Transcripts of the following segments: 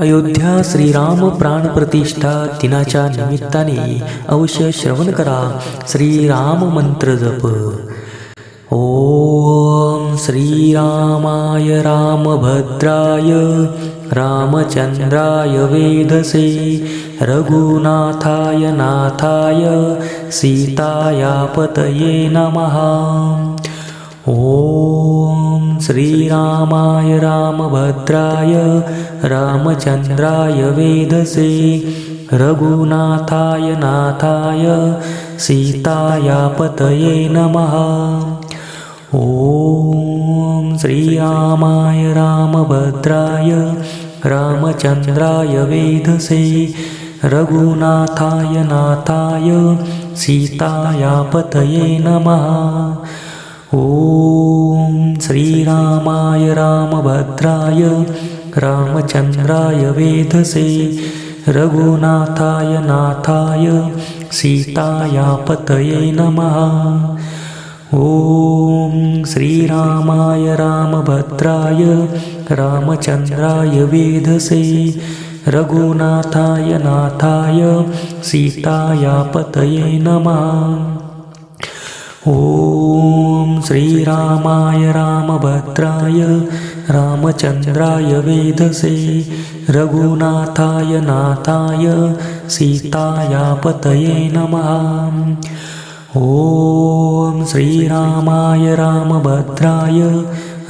अयोध्या श्रीराम प्राणप्रतिष्ठा दिनाच्या निमित्ताने अवश्य श्रवण करा. श्रीराम मंत्र जप. ओम श्रीरामाय रामभद्राय रामचंद्राय वेधसे रघुनाथाय नाथाय सीतायापतये नमः. ओम श्रीरामाय रामभद्राय रामचन्द्राय वेधसे रघुनाथाय नाथाय सीतायापतये नमः। ॐ श्रीरामाय रामभद्राय रामचन्द्राय वेधसे रघुनाथाय नाथाय सीतायापतये नमः ॐ श्रीरामाय रामभद्राय रामचन्द्राय वेधसे रघुनाथाय नाथाय सीतायापतये नमः। ॐ श्रीरामाय रामभद्राय रामचन्द्राय वेधसे रघुनाथाय नाथाय सीतायापतये नमः ॐ श्रीरामाय रामभद्राय रामचन्द्राय वेधसे रघुनाथाय नाथाय सीतायापतये नमः। ॐ श्रीरामाय रामभद्राय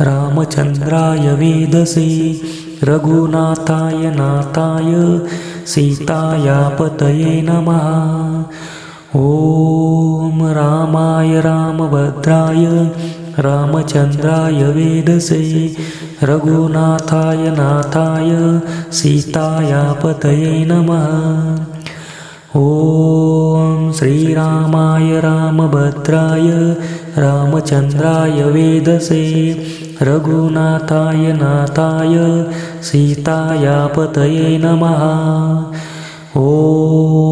रामचन्द्राय वेधसे रघुनाथाय नाथाय सीतायापतये नमः ॐ रामाय रामभद्राय रामचन्द्राय वेदसे रघुनाथाय नाथाय सीतायापतये नमः। ॐ श्रीरामाय रामभद्राय रामचन्द्राय वेदसे रघुनाथाय नाथाय सीतायापतये नमः। ॐ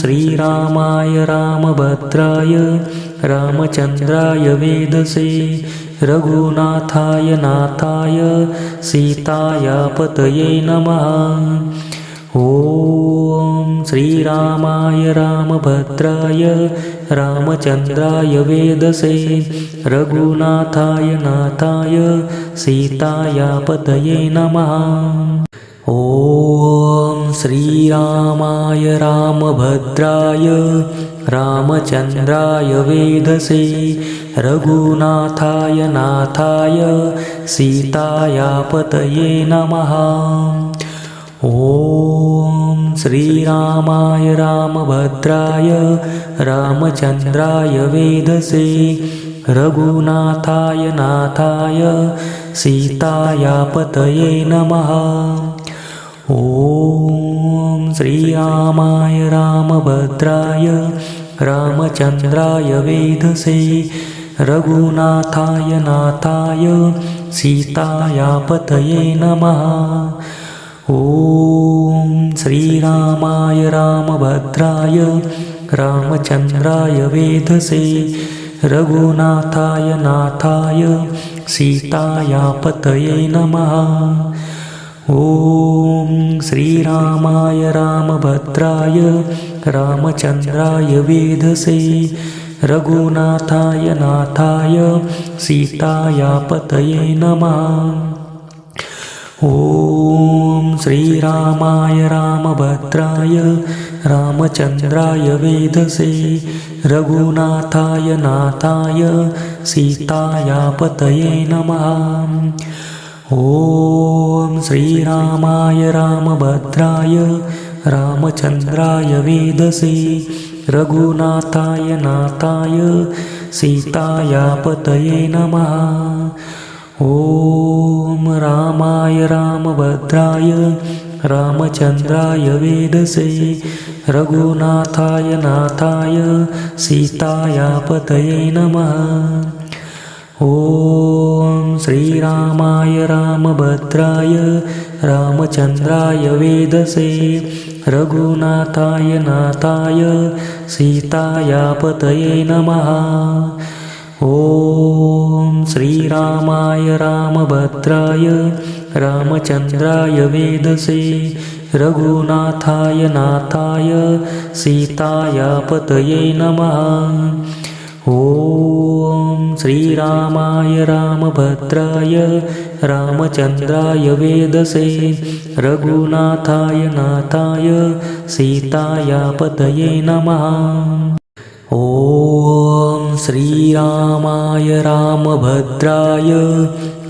श्रीरामाय रामभद्राय रामचन्द्राय वेदसे रघुनाथाय नाथाय सीतायापतये नमः। ॐ श्रीरामाय रामभद्राय रामचन्द्राय वेदसे रघुनाथाय नाथाय सीतायापतये नमः। ॐ श्रीरामाय रामभद्राय रामचन्द्राय वेधसे रघुनाथाय नाथाय सीतायापतये नमः। ॐ श्रीरामाय रामभद्राय रामचन्द्राय वेधसे रघुनाथाय नाथाय सीतायापतये नमः ॐ श्रीरामाय रामभद्राय रामचन्द्राय वेधसे रघुनाथाय नाथाय सीतायापतये नमः। ॐ श्रीरामाय रामभद्राय रामचन्द्राय वेधसे रघुनाथाय नाथाय सीतायापतये नमः ॐ श्रीरामाय रामभद्राय रामचन्द्राय वेधसे रघुनाथाय नाथाय सीतायापतये नमः। ॐ श्रीरामाय रामभद्राय रामचन्द्राय वेधसे रघुनाथाय नाथाय सीतायापतये नमः ॐ श्रीरामाय रामभद्राय रामचन्द्राय वेदसे रघुनाथाय नाथाय सीतायापतये नमः। ॐ रामाय रामभद्राय रामचन्द्राय वेदसे रघुनाथाय नाथाय सीतायापतये नमः ॐ श्रीरामाय रामभद्राय रामचन्द्राय वेदसे रघुनाथाय नाथाय सीतायापतये नमः। ॐ श्रीरामाय रामभद्राय रामचन्द्राय वेदसे रघुनाथाय नाथाय सीतायापतये नमः ॐ श्रीरामाय रामभद्राय रामचन्द्राय वेदसे रघुनाथाय नाथाय सीतायापतये नमः। ॐ श्रीरामाय रामभद्राय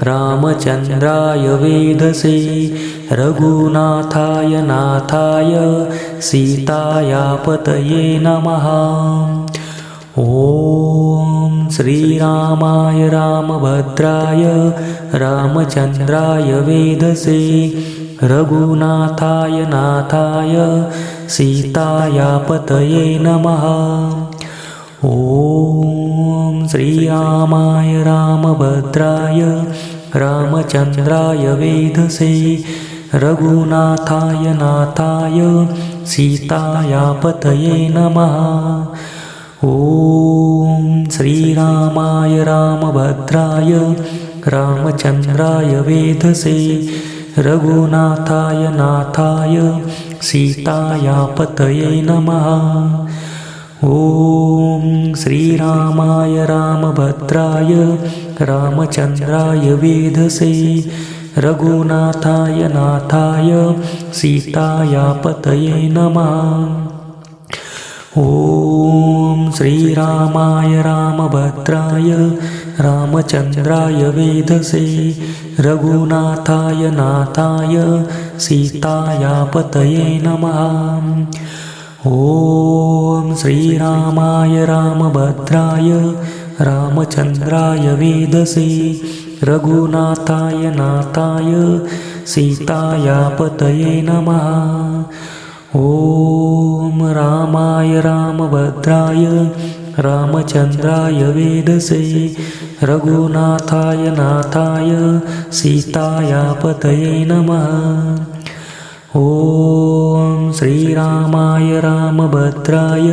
रामचन्द्राय वेदसे रघुनाथाय नाथाय सीतायापतये नमः। ॐ श्रीरामाय रामभद्राय रामचन्द्राय वेदसे रघुनाथाय नाथाय सीतायापतये नमः। ॐ श्रीरामाय रामभद्राय रामचन्द्राय वेदसे रघुनाथाय नाथाय सीतायापतये नमः ॐ श्रीरामाय रामभद्राय रामचन्द्राय वेधसे रघुनाथाय नाथाय सीतायापतये नमः। ॐ श्रीरामाय रामभद्राय रामचन्द्राय वेधसे रघुनाथाय नाथाय सीतायापतये नमः ॐ श्रीरामाय रामभद्राय रामचन्द्राय वेधसे रघुनाथाय नाथाय सीतायापतये नमः। ॐ श्रीरामाय रामभद्राय रामचन्द्राय वेधसे रघुनाथाय नाथाय सीतायापतये नमः ॐ रामाय रामभद्राय रामचन्द्राय वेदसे रघुनाथाय नाथाय सीतायापतये नमः। ॐ श्रीरामाय रामभद्राय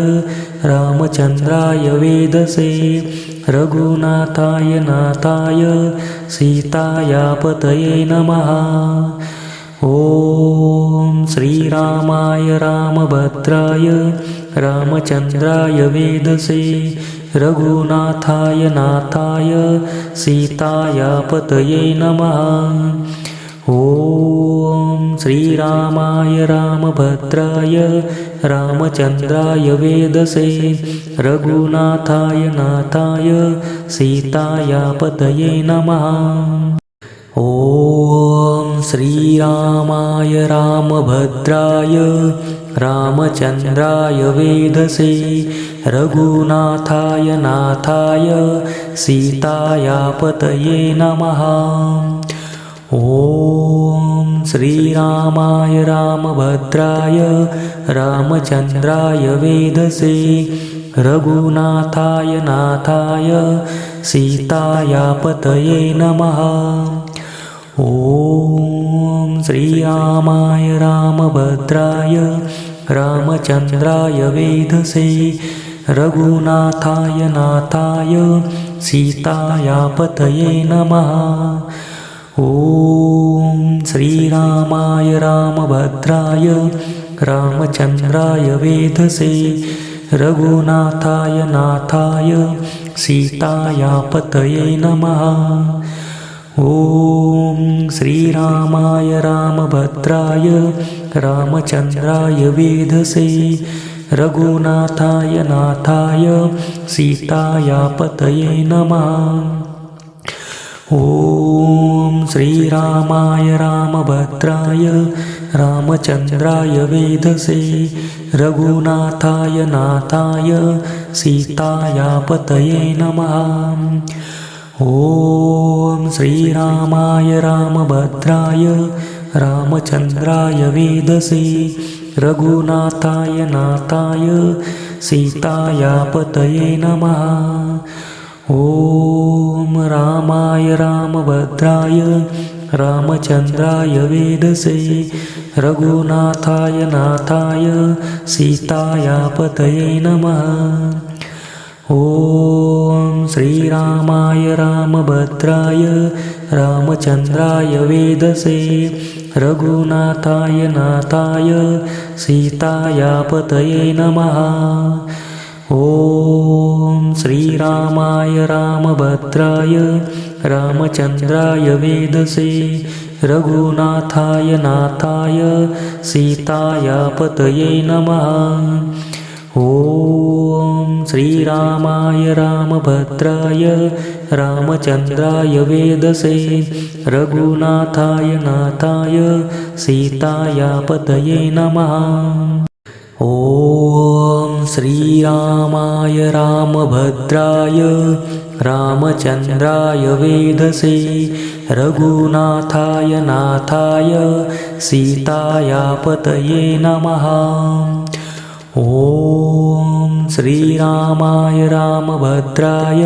रामचन्द्राय वेदसे रघुनाथाय नाथाय सीतायापतये नमः ॐ श्रीरामाय रामभद्राय रामचन्द्राय वेदसे रघुनाथाय नाथाय सीतायापतये नमः। ॐ श्रीरामाय रामभद्राय रामचन्द्राय वेदसे रघुनाथाय नाथाय सीतायापतये नमः। ॐ श्रीरामाय रामभद्राय रामचन्द्राय वेधसे रघुनाथाय नाथाय सीतायापतये नमः। ॐ श्रीरामाय रामभद्राय रामचन्द्राय वेधसे रघुनाथाय नाथाय सीतायापतये नमः ॐ श्रीरामाय रामभद्राय रामचन्द्राय वेधसे रघुनाथाय नाथाय सीतायापतये नमः। ॐ श्रीरामाय रामभद्राय रामचन्द्राय वेधसे रघुनाथाय नाथाय सीतायापतये नमः ॐ श्रीरामाय रामभद्राय रामचन्द्राय वेधसे रघुनाथाय नाथाय सीतायापतये नमः। ॐ श्रीरामाय रामभद्राय रामचन्द्राय वेधसे रघुनाथाय नाथाय सीतायापतये नमः ॐ श्रीरामाय रामभद्राय रामचन्द्राय वेदसे रघुनाथाय नाथाय सीतायापतये नमः। ॐ रामाय रामभद्राय रामचन्द्राय वेदसे रघुनाथाय नाथाय सीतायापतये नमः ॐ श्रीरामाय रामभद्राय रामचन्द्राय वेदसे रघुनाथाय नाथाय सीतायापतये नमः। ॐ श्रीरामाय रामभद्राय रामचन्द्राय वेदसे रघुनाथाय नाथाय सीतायापतये नमः। ॐ श्रीरामाय रामभद्राय रामचन्द्राय वेदसे रघुनाथाय नाथाय सीतायापतये नमः। ॐ श्रीरामाय रामभद्राय रामचन्द्राय वेदसे रघुनाथाय नाथाय सीतायापतये नमः। ॐ श्रीरामाय रामभद्राय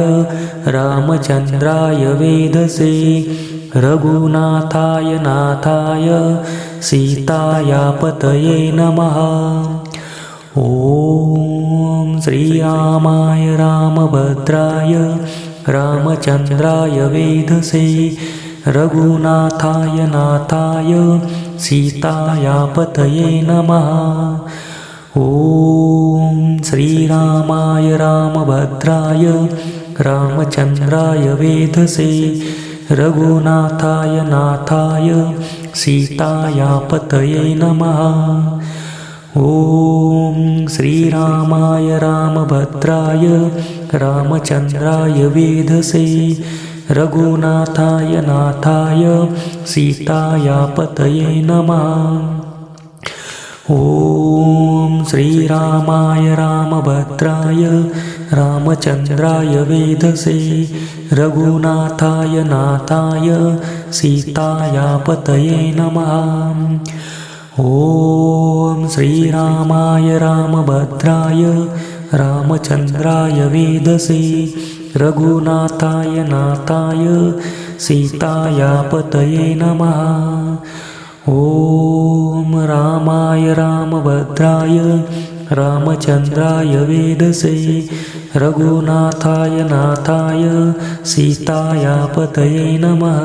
रामचन्द्राय वेदसे रघुनाथाय नाथाय सीतायापतये नमः। ॐ श्रीरामाय रामभद्राय रामचन्द्राय वेदसे रघुनाथाय नाथाय सीतायापतये नमः ॐ श्रीरामाय रामभद्राय रामचन्द्राय वेदसे रघुनाथाय नाथाय सीतायापतये नमः। ॐ श्रीरामाय रामभद्राय रामचन्द्राय वेदसे रघुनाथाय नाथाय सीतायापतये नमः ॐ श्रीरामाय रामभद्राय रामचन्द्राय वेदसे रघुनाथाय नाथाय सीतायापतये नमः। ॐ श्रीरामाय रामभद्राय रामचन्द्राय वेदसे रघुनाथाय नाथाय सीतायापतये नमः ॐ रामाय रामभद्राय रामचन्द्राय वेदसे रघुनाथाय नाथाय सीतायापतये नमः।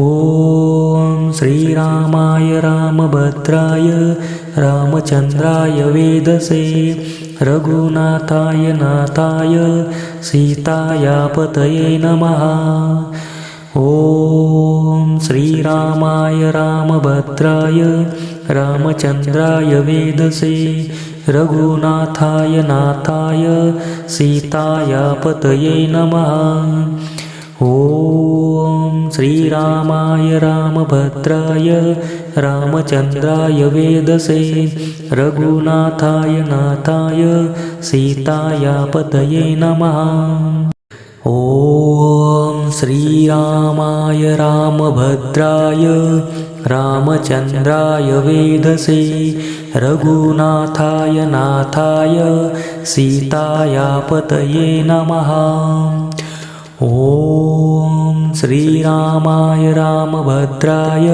ॐ श्रीरामाय रामभद्राय रामचन्द्राय वेदसे रघुनाथाय नाथाय सीतायापतये नमः। ॐ श्रीरामाय रामभद्राय रामचन्द्राय वेदसे रघुनाथाय नाथाय सीतायापतये नमः। ॐ श्रीरामाय रामभद्राय रामचन्द्राय वेदसे रघुनाथाय नाथाय सीतायापतये नमः। ॐ श्रीरामाय रामभद्राय रामचन्द्राय वेदसे रघुनाथाय नाथाय सीतायापतये नमः। ॐ श्रीरामाय रामभद्राय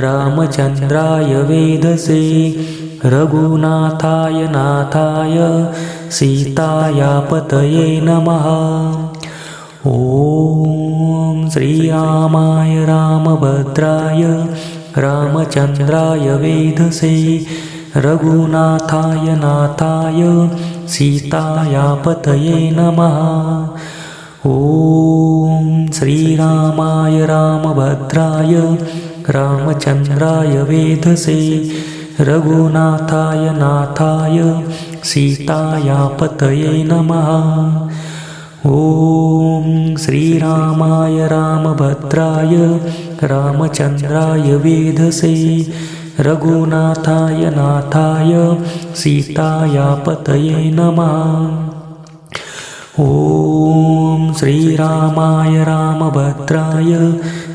रामचन्द्राय वेदसे रघुनाथाय नाथाय सीतायापतये नमः ॐ श्रीरामाय रामभद्राय रामचन्द्राय वेदसे रघुनाथाय नाथाय सीतायापतये नमः। ॐ श्रीरामाय रामभद्राय रामचन्द्राय वेदसे रघुनाथाय नाथाय सीतायापतये नमः ॐ श्रीरामाय रामभद्राय रामचन्द्राय वेदसे रघुनाथाय नाथाय सीतायापतये नमः। ॐ श्रीरामाय रामभद्राय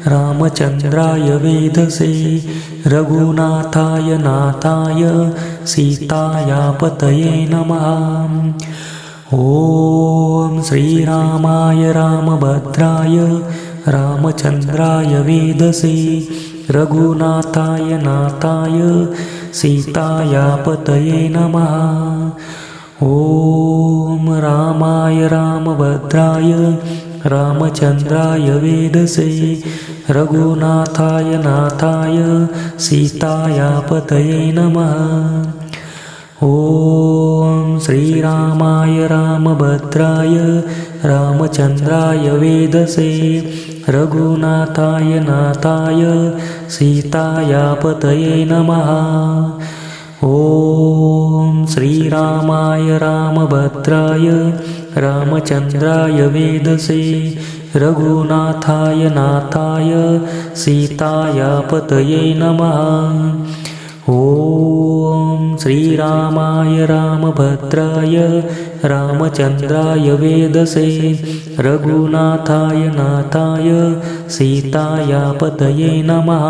रामचन्द्राय वेदसे रघुनाथाय नाथाय सीतायापतये नमः ॐ श्रीरामाय रामभद्राय रामचन्द्राय वेदसे रघुनाथाय नाथाय सीतायापतये नमः। ॐ रामाय रामभद्राय रामचन्द्राय वेदसे रघुनाथाय नाथाय सीतायापतये नमः। ॐ श्रीरामाय रामभद्राय रामचन्द्राय वेदसे रघुनाथाय नाथाय सीतायापतये नमः। ॐ श्रीरामाय रामभद्राय रामचन्द्राय वेदसे रघुनाथाय नाथाय सीतायापतये नमः ॐ श्रीरामाय रामभद्राय रामचन्द्राय वेदसे रघुनाथाय नाथाय सीतायापतये नमः।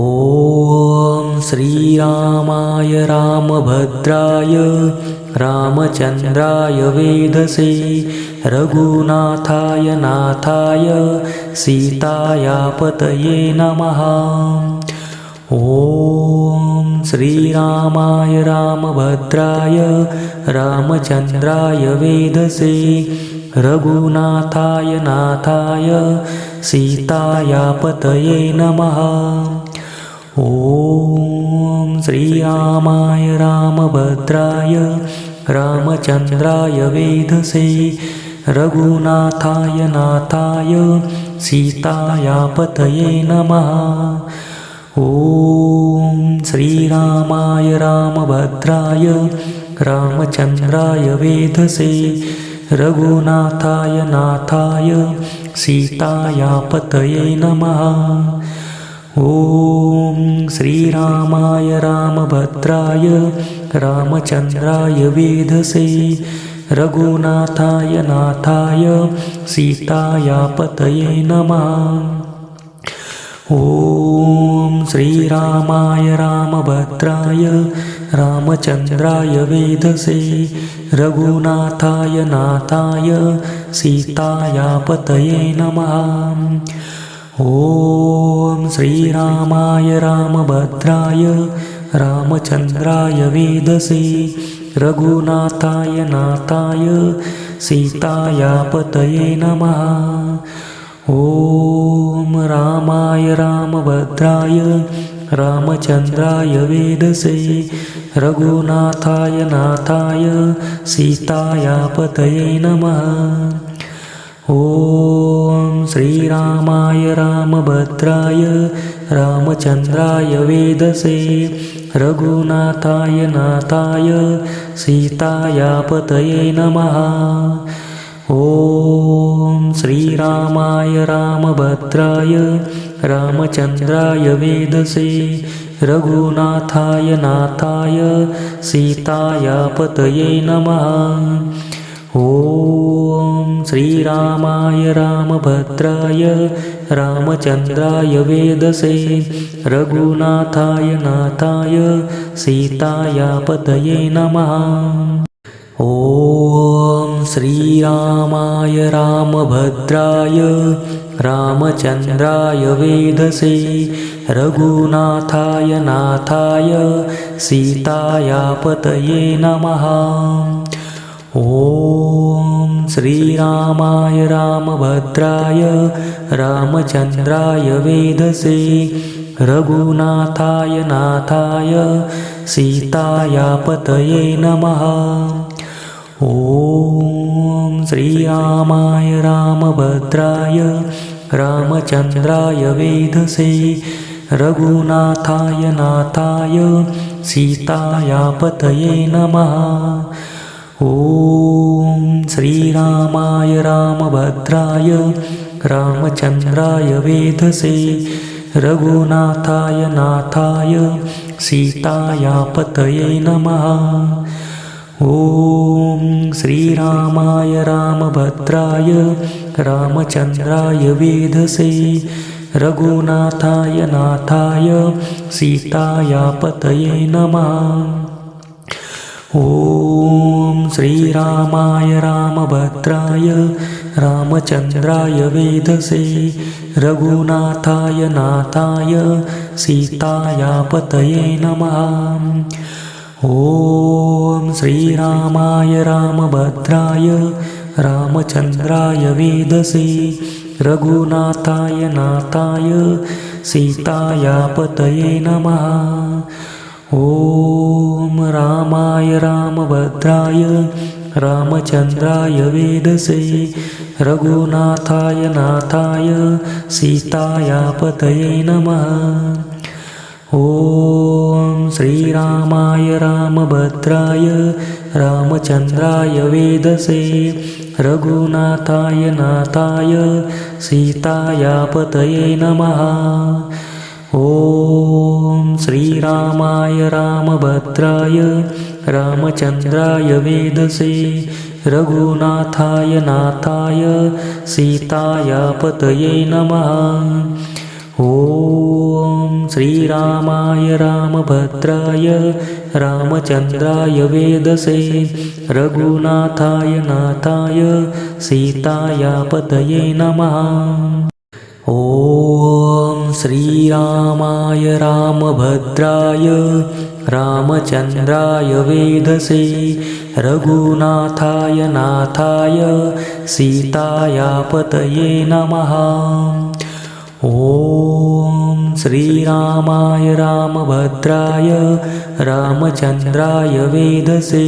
ॐ श्रीरामाय रामभद्राय रामचन्द्राय वेदसे रघुनाथाय नाथाय सीतायापतये नमः ॐ श्रीरामाय रामभद्राय रामचन्द्राय वेदसे रघुनाथाय नाथाय सीतायापतये नमः। ॐ श्रीरामाय रामभद्राय रामचन्द्राय वेदसे रघुनाथाय नाथाय सीतायापतये नमः ॐ श्रीरामाय रामभद्राय रामचन्द्राय वेदसे रघुनाथाय नाथाय सीतायापतये नमः। ॐ श्रीरामाय रामभद्राय रामचन्द्राय वेदसे रघुनाथाय नाथाय सीतायापतये नमः ॐ श्रीरामाय रामभद्राय रामचन्द्राय वेदसे रघुनाथाय नाथाय सीतायापतये नमः। ॐ श्रीरामाय रामभद्राय रामचन्द्राय वेदसे रघुनाथाय नाथाय सीतायापतये नमः ॐ रामाय रामभद्राय रामचन्द्राय वेदसे रघुनाथाय नाथाय सीतायापतये नमः। ॐ श्रीरामाय रामभद्राय रामचन्द्राय वेदसे रघुनाथाय नाथाय सीतायापतये नमः ॐ श्रीरामाय रामभद्राय रामचन्द्राय वेदसे रघुनाथाय नाथाय सीतायापतये नमः। ॐ श्रीरामाय रामभद्राय रामचन्द्राय वेदसे रघुनाथाय नाथाय सीतायापतये नमः। ॐ श्रीरामाय रामभद्राय रामचन्द्राय वेदसे रघुनाथाय नाथाय सीतायापतये नमः। ॐ श्रीरामाय रामभद्राय रामचन्द्राय वेदसे रघुनाथाय नाथाय सीतायापतये नमः ॐ श्रीरामाय रामभद्राय रामचन्द्राय वेदसे रघुनाथाय नाथाय सीतायापतये नमः। ॐ श्रीरामाय रामभद्राय रामचन्द्राय वेदसे रघुनाथाय नाथाय सीतायापतये नमः ॐ श्रीरामाय रामभद्राय रामचन्द्राय वेदसे रघुनाथाय नाथाय सीतायापतये नमः। ॐ श्रीरामाय रामभद्राय रामचन्द्राय वेदसे रघुनाथाय नाथाय सीतायापतये नमः ॐ श्रीरामाय रामभद्राय रामचन्द्राय वेदसे रघुनाथाय नाथाय सीतायापतये नमः। ॐ रामाय रामभद्राय रामचन्द्राय वेदसे रघुनाथाय नाथाय सीतायापतये नमः ॐ श्रीरामाय रामभद्राय रामचन्द्राय वेदसे रघुनाथाय नाथाय सीतायापतये नमः। ॐ श्रीरामाय रामभद्राय रामचन्द्राय वेदसे रघुनाथाय नाथाय सीतायापतये नमः। ॐ श्रीरामाय रामभद्राय रामचन्द्राय वेदसे रघुनाथाय नाथाय सीतायापतये नमः। ॐ श्रीरामाय रामभद्राय रामचन्द्राय वेदसे रघुनाथाय नाथाय सीतायापतये नमः। ॐ श्रीरामाय रामभद्राय रामचन्द्राय वेदसे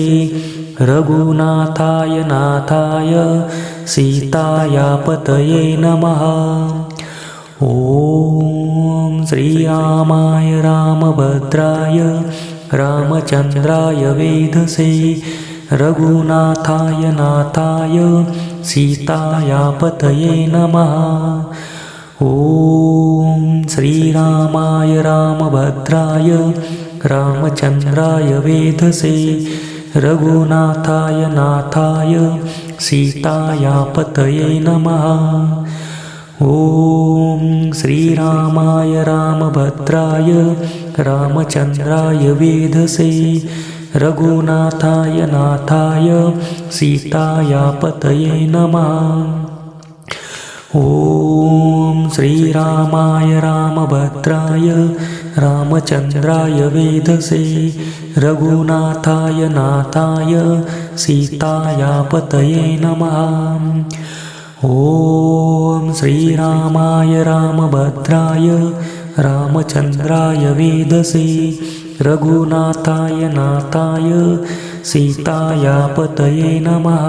रघुनाथाय नाथाय सीतायापतये नमः। ॐ श्रीरामाय रामभद्राय रामचन्द्राय वेदसे रघुनाथाय नाथाय सीतायापतये नमः ॐ श्रीरामाय रामभद्राय रामचन्द्राय वेदसे रघुनाथाय नाथाय सीतायापतये नमः। ॐ श्रीरामाय रामभद्राय रामचन्द्राय वेदसे रघुनाथाय नाथाय सीतायापतये नमः ॐ श्रीरामाय रामभद्राय रामचन्द्राय वेदसे रघुनाथाय नाथाय सीतायापतये नमः। ॐ श्रीरामाय रामभद्राय रामचन्द्राय वेदसे रघुनाथाय नाथाय सीतायापतये नमः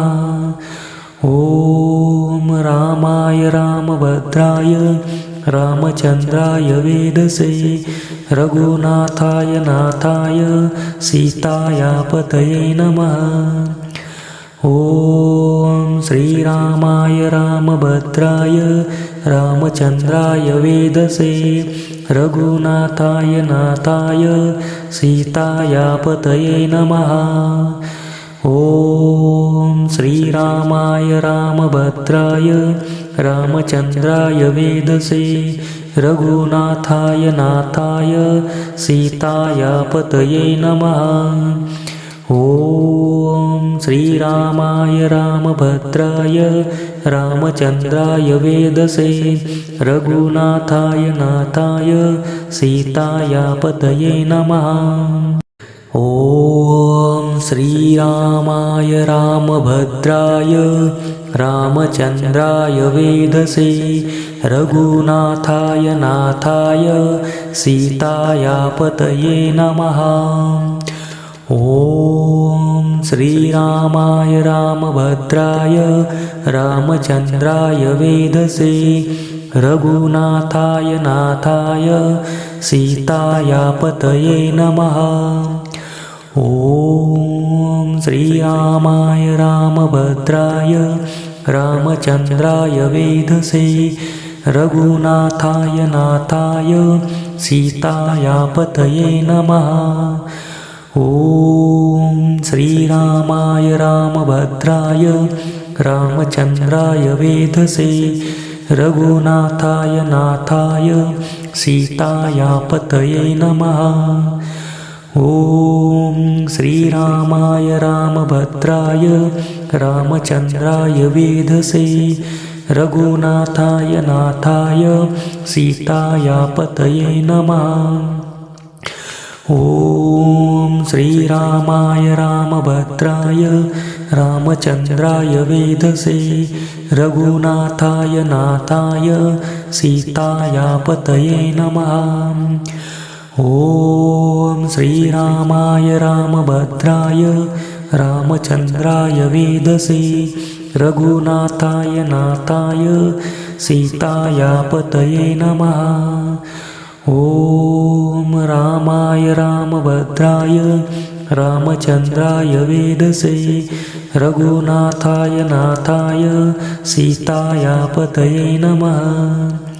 ॐ रामाय रामभद्राय रामचन्द्राय वेदसे रघुनाथाय नाथाय सीतायापतये नमः। ॐ श्रीरामाय रामभद्राय रामचन्द्राय वेदसे रघुनाथाय नाथाय सीतायापतये नमः ॐ श्रीरामाय रामभद्राय रामचन्द्राय वेदसे रघुनाथाय नाथाय सीतायापतये नमः। ॐ श्रीरामाय रामभद्राय रामचन्द्राय वेदसे रघुनाथाय नाथाय सीतायापतये नमः। ॐ श्रीरामाय रामभद्राय रामचन्द्राय वेदसे रघुनाथाय नाथाय सीतायापतये नमः। ॐ श्रीरामाय रामभद्राय रामचन्द्राय वेदसे रघुनाथाय नाथाय सीतायापतये नमः ॐ श्रीरामाय रामभद्राय रामचन्द्राय वेदसे रघुनाथाय नाथाय सीतायापतये नमः। ॐ श्रीरामाय रामभद्राय रामचन्द्राय वेदसे रघुनाथाय नाथाय सीतायापतये नमः ॐ श्रीरामाय रामभद्राय रामचन्द्राय वेदसे रघुनाथाय नाथाय सीतायापतये नमः। ॐ श्रीरामाय रामभद्राय रामचन्द्राय वेधसे रघुनाथाय नाथाय सीतायापतये नमः ॐ श्रीरामाय रामभद्राय रामचन्द्राय वेदसे रघुनाथाय नाथाय सीतायापतये नमः। ॐ रामाय रामभद्राय रामचन्द्राय वेदसे रघुनाथाय नाथाय सीतायापतये नमः